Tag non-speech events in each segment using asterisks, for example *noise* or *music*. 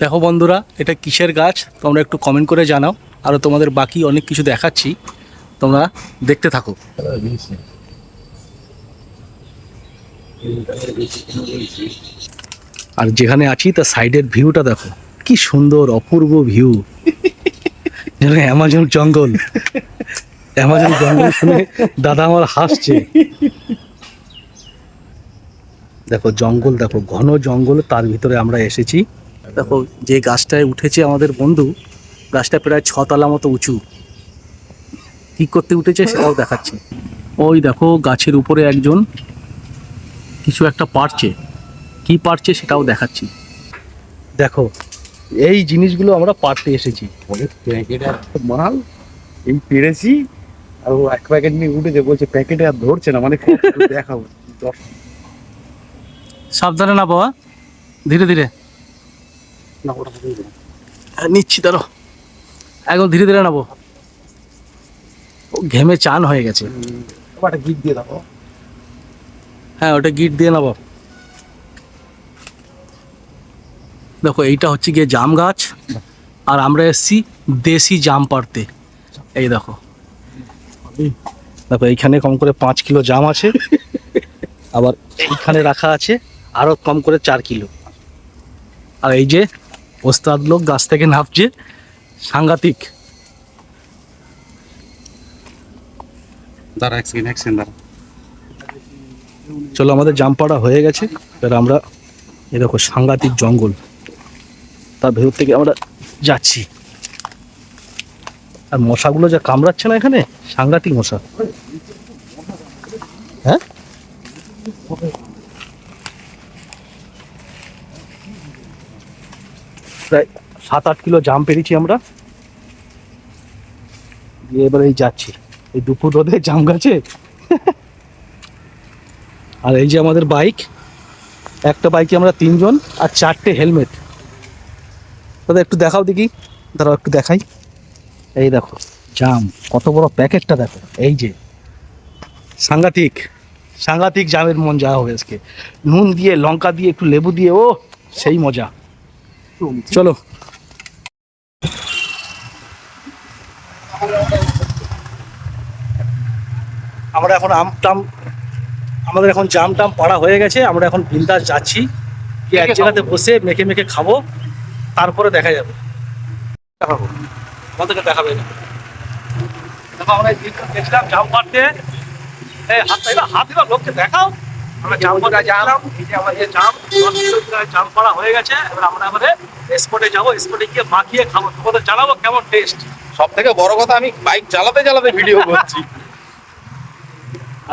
দেখো বন্ধুরা, এটা কিসের গাছ? তোমরা একটু কমেন্ট করে জানাও। আরও তোমাদের বাকি অনেক কিছু দেখাচ্ছি। তোমরা দেখতে থাকো। আর যেখানে আছি, তার সাইডের ভিউটা দেখো। কি সুন্দর, অপূর্ব ভিউ। যেন অ্যামাজন জঙ্গল। অ্যামাজন জঙ্গল শুনে দাদা আমার হাসছে। দেখো জঙ্গল, দেখো ঘন জঙ্গল, তার ভিতরে আমরা এসেছি। দেখো, যে গাছটায় উঠেছে আমাদের বন্ধু, গাছটা প্রায় ছতলা মতো উঁচু। কি করতে উঠেছে সেটাও দেখাচ্ছে। ওই দেখো, গাছের উপরে একজন কিছু একটা পারছে কি পারছে সেটাও দেখাচ্ছি। দেখো, এই জিনিসগুলো আমরা পারতে এসেছি। মাল, এই পেরেছি, আর ও এক প্যাকেট নিয়ে উঠেছে বলছে, প্যাকেটে আর ধরছে না মানে দেখাবো সাবধানে না বাবা, ধীরে ধীরে। না ওটা নিচ্ছি তারও একদম ধীরে ধীরে নেব ও ঘেমে চান হয়ে গেছে। হুম, গিট দিয়ে দাও। হ্যাঁ ওটা গিট দিয়ে নেব দেখো এইটা হচ্ছে গিয়ে জাম গাছ। আর আমরা এসছি দেশি জাম পাড়তে। এই দেখো। দেখো এইখানে কম করে পাঁচ কিলো জাম আছে। আবার এইখানে রাখা আছে আরও কম করে চার কিলো। আর এই যে ওস্তাদ লোক গাছ থেকে নামছে। সাংঘাতিক। দাঁড়া এক সেকেন্ড এক সেকেন্ড দাঁড়া। চলো আমাদের জাম পাড়া হয়ে গেছে। এবার আমরা এই দেখো সাংঘাতিক জঙ্গল। তার ভেতর থেকে আমরা যাচ্ছি। আর মশাগুলো যা কামড়াচ্ছে না এখানে? সাংঘাতিক মশা। হ্যাঁ? প্রায় সাত আট কিলো জাম পেরেছি আমরা। দিয়ে এবার এই যাচ্ছি। এই দুপুর রোদে জাম গাছে। *laughs* আর এই যে আমাদের বাইক, একটা বাইকে আমরা তিনজন আর চারটে হেলমেট। দাদা, একটু দেখাও দেখি। দাঁড়াও একটু দেখাই। এই দেখো, জাম, কত বড় প্যাকেটটা দেখো। এই যে, সাংঘাতিক সাংঘাতিক জামের মন যাওয়া হবে আজকে। নুন দিয়ে, লঙ্কা দিয়ে, একটু লেবু দিয়ে, ও, সেই মজা। চলো। আমরা এখন আম টাম, আমাদের এখন জাম টাম পাড়া হয়ে গেছে, আমরা এখন বিন্দাস যাচ্ছি। গিয়ে এক জায়গাতে বসে মেখে মেখে খাব, তারপরে দেখা যাবে। দেখাবো। আমাদেরকে দেখাবে না দেখো, আমরা জাম পাড়তে। হাত হাত, এবার লোককে দেখাও। আমরা জাম পাড়া এই যে আমাদের জাম দশ কিলো জাম পাড়া হয়ে গেছে। এবার আমরা এবারে স্পটে যাব। স্পটে গিয়ে মাখিয়ে খাব। তোমাদের জানাব কেমন টেস্ট সব থেকে বড় কথা আমি বাইক চালাতে চালাতে ভিডিও করছি।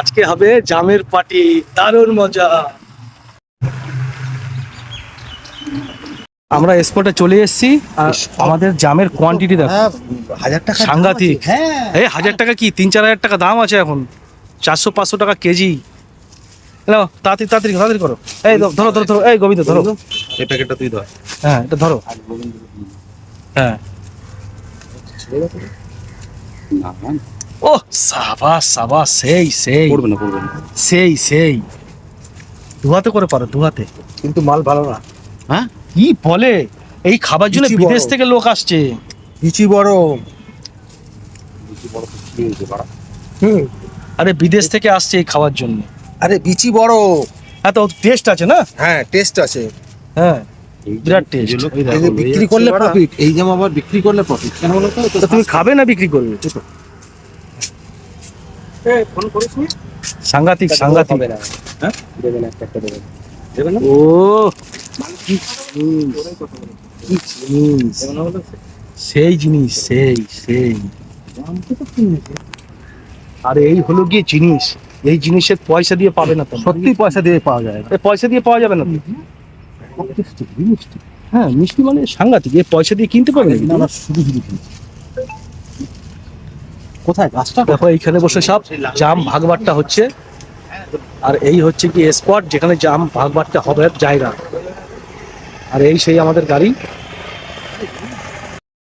আজকে হবে জামের পার্টি দারুণ মজা। আমরা স্পটে চলে এসেছি। আর আমাদের জামের কোয়ান্টিটি দেখো। হ্যাঁ হাজার টাকা সাংঘাতিক। হ্যাঁ। এই হাজার টাকা কি? তিন চার হাজার টাকা দাম আছে এখন। চারশো পাঁচশো টাকা কেজি। নাও তাড়াতাড়ি তাড়াতাড়ি তাড়াতাড়ি করো। এই ধরো ধরো ধরো এই গোবিন্দ ধরো। এই প্যাকেটটা তুই ধর। হ্যাঁ এটা ধরো। হ্যাঁ। ও সাবাস সাবাস সেই সেই। পড়বে না পড়বে না। সেই সেই। দুহাতে করে পারো দুহাতে কিন্তু মাল ভালো না। হ্যাঁ? কি বলে? এই খাবার জন্য বিদেশ থেকে লোক আসছে। বিচি বড়। হুম। আরে বিদেশ থেকে আসছে এই খাওয়ার জন্য। আরে বিচি বড়। হ্যাঁ তো টেস্ট আছে না? হ্যাঁ টেস্ট আছে। হ্যাঁ বিরাট টেস্ট এই যে বিক্রি করলে প্রফিট এই যেমন আবার বিক্রি করলে প্রফিট কেন বলো তো? তুমি খাবে না বিক্রি করবে? ফোন সাংঘাতিক সাংঘাতিক। হ্যাঁ? দেবে না একটা একটা ও কি জিনিস? সেই জিনিস সেই সেই। আর এই হলো গিয়ে জিনিস। এই জিনিসের পয়সা দিয়ে পাবে না তো। সত্যি পয়সা দিয়ে পাওয়া যায় না। পয়সা দিয়ে পাওয়া যাবে না তো? হ্যাঁ মিষ্টি মানে সাংঘাতিক। এই পয়সা দিয়ে কিনতে পারবে না শুধু শুধু কোথায় গাছটা? দেখো এইখানে বসে সব জাম ভাগবাট্টা হচ্ছে। আর এই হচ্ছে কি স্পট যেখানে জাম ভাগবাট্টা হবে জায়গা। আর এই সেই আমাদের গাড়ি।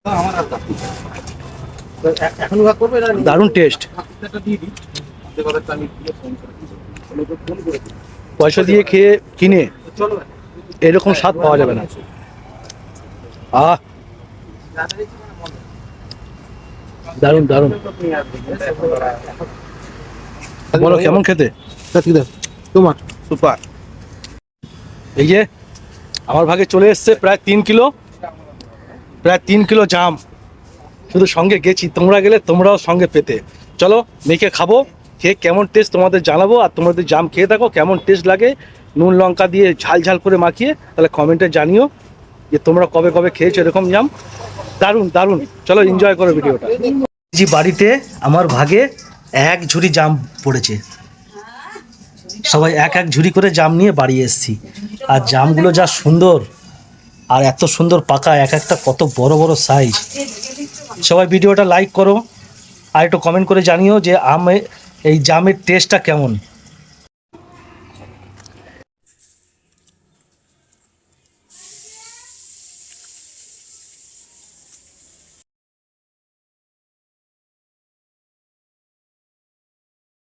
আমার আর কাজ নেই। তো এ- এখন ভাগ করবে না? দারুণ টেস্ট পয়সা দিয়ে খেয়ে কিনে এরকম স্বাদ পাওয়া যাবে না। আহ! দারুণ দারুণ বলো কেমন খেতে? তোমার? সুপার। এই যে আমার ভাগে চলে এসছে প্রায় তিন কিলো প্রায় তিন কিলো জাম। শুধু সঙ্গে গেছি তোমরা গেলে তোমরাও সঙ্গে পেতে। চলো মেখে খাব। খেয়ে কেমন টেস্ট তোমাদের জানাব আর তোমাদের জাম খেয়ে থাকো, কেমন টেস্ট লাগে, নুন লঙ্কা দিয়ে ঝাল ঝাল করে মাখিয়ে, তাহলে কমেন্টে জানিও যে তোমরা কবে কবে খেয়েছো এরকম জাম। দারুণ দারুণ। চলো এনজয় করো ভিডিওটা। জি বাড়িতে আমার ভাগে এক ঝুড়ি জাম পড়েছে। সবাই এক এক ঝুড়ি করে জাম নিয়ে বাড়ি এসেছি। আর জামগুলো যা সুন্দর আর এত সুন্দর পাকা, এক একটা কত বড় বড় সাইজ সবাই ভিডিওটা লাইক করো। আর একটু কমেন্ট করে জানিও যে আমে এই জামের টেস্টটা কেমন?